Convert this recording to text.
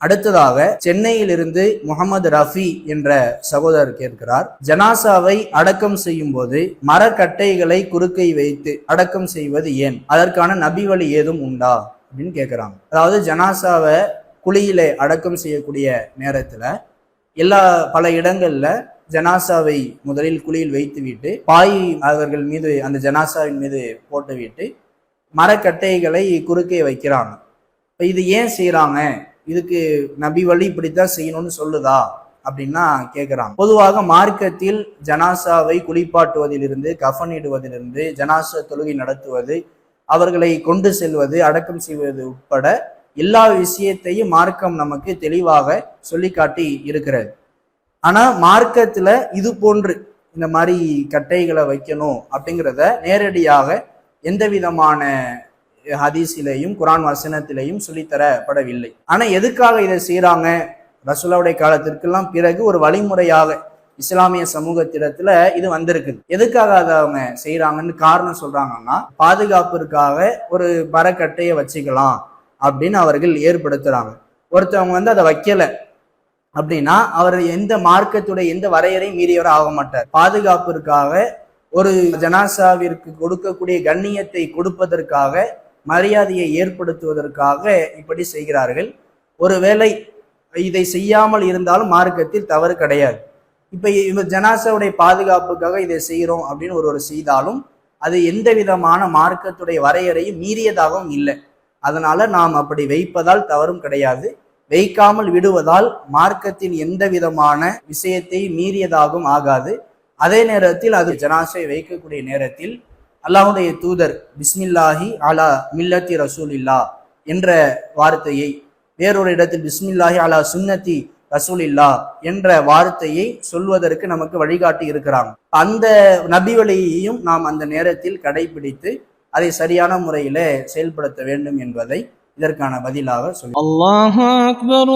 அடுத்ததாக சென்னையிலிருந்து முகமது ரஃபி என்ற சகோதரர் கேட்கிறார். ஜனாசாவை அடக்கம் செய்யும் போது மரக்கட்டைகளை குறுக்கை வைத்து அடக்கம் செய்வது ஏன்? அதற்கான நபி வழி ஏதும் உண்டா? அப்படின்னு கேட்குறாங்க. அதாவது ஜனாசாவை குழியிலே அடக்கம் செய்யக்கூடிய நேரத்துல எல்லா பல இடங்கள்ல ஜனாசாவை முதலில் குழியில் வைத்துவிட்டு பாய் அவர்கள் மீது அந்த ஜனாசாவின் மீது போட்டுவிட்டு மரக்கட்டைகளை குறுக்கே வைக்கிறாங்க. இப்போ இது ஏன் செய்கிறாங்க இதுக்கு நபி வழி இப்படித்தான் செய்யணும்னு சொல்லுதா அப்படின்னா கேட்குறாங்க பொதுவாக மார்க்கத்தில் ஜனாசாவை குளிப்பாட்டுவதிலிருந்து கஃனிடுவதிலிருந்து ஜனாசா தொழுகை நடத்துவது அவர்களை கொண்டு செல்வது அடக்கம் செய்வது உட்பட எல்லா விஷயத்தையும் மார்க்கம் நமக்கு தெளிவாக சொல்லி காட்டி இருக்கிறது. ஆனால் மார்க்கத்தில் இது போன்று இந்த மாதிரி கட்டைகளை வைக்கணும் அப்படிங்கிறத நேரடியாக எந்த விதமான ஹதீஸிலையும் குரான் வசனத்திலையும் சொல்லித்தரப்படவில்லை. ஆனா எதுக்காக இதை செய்கிறாங்க ரசூலாவுடைய காலத்திற்கெல்லாம் பிறகு ஒரு வழிமுறையாக இஸ்லாமிய சமூகத்திடத்துல இது வந்திருக்குது எதுக்காக அதை அவங்க செய்யறாங்கன்னு காரணம் சொல்றாங்கன்னா பாதுகாப்பிற்காக ஒரு மரக்கட்டையை வச்சுக்கலாம் அப்படின்னு அவர்கள் ஏற்படுத்துறாங்க. ஒருத்தவங்க வந்து அதை வைக்கல அப்படின்னா அவர் எந்த மார்க்கத்துடைய எந்த வரையறையும் மீறியவர் ஆக மாட்டார். பாதுகாப்பிற்காக ஒரு ஜனாசாவிற்கு கொடுக்கக்கூடிய கண்ணியத்தை கொடுப்பதற்காக மரியாதையை ஏற்படுத்துவதற்காக இப்படி செய்கிறார்கள். ஒருவேளை இதை செய்யாமல் இருந்தாலும் மார்க்கத்தில் தவறு கிடையாது. இப்போ இவர் ஜனாசாவுடைய பாதுகாப்புக்காக இதை செய்கிறோம் அப்படின்னு ஒரு ஒரு செய்தாலும் அது எந்த விதமான மார்க்கத்துடைய வரையறையும் மீறியதாகவும் இல்லை. அதனால நாம் அப்படி வைப்பதால் தவறும் கிடையாது. வைக்காமல் விடுவதால் மார்க்கத்தின் எந்த விதமான விஷயத்தை மீறியதாகவும் ஆகாது. அதே நேரத்தில் அது ஜனாசை வைக்கக்கூடிய நேரத்தில் அல்லாஹுடைய தூதர் பிஸ்மில்லாஹி அலா மில்லத்தி ரசூலில்லா என்ற வார்த்தையை வேறொரு இடத்தில் பிஸ்மில்லாஹி அலா சுன்னத்தி ரசூலில்லா என்ற வார்த்தையை சொல்வதற்கு நமக்கு வழிகாட்டி இருக்கிறாங்க. அந்த நபி வழியையும் நாம் அந்த நேரத்தில் கடைபிடித்து அதை சரியான முறையில செயல்படுத்த வேண்டும் என்பதை இதற்கான பதிலாக சொல்லி அல்லாஹ் அக்பர்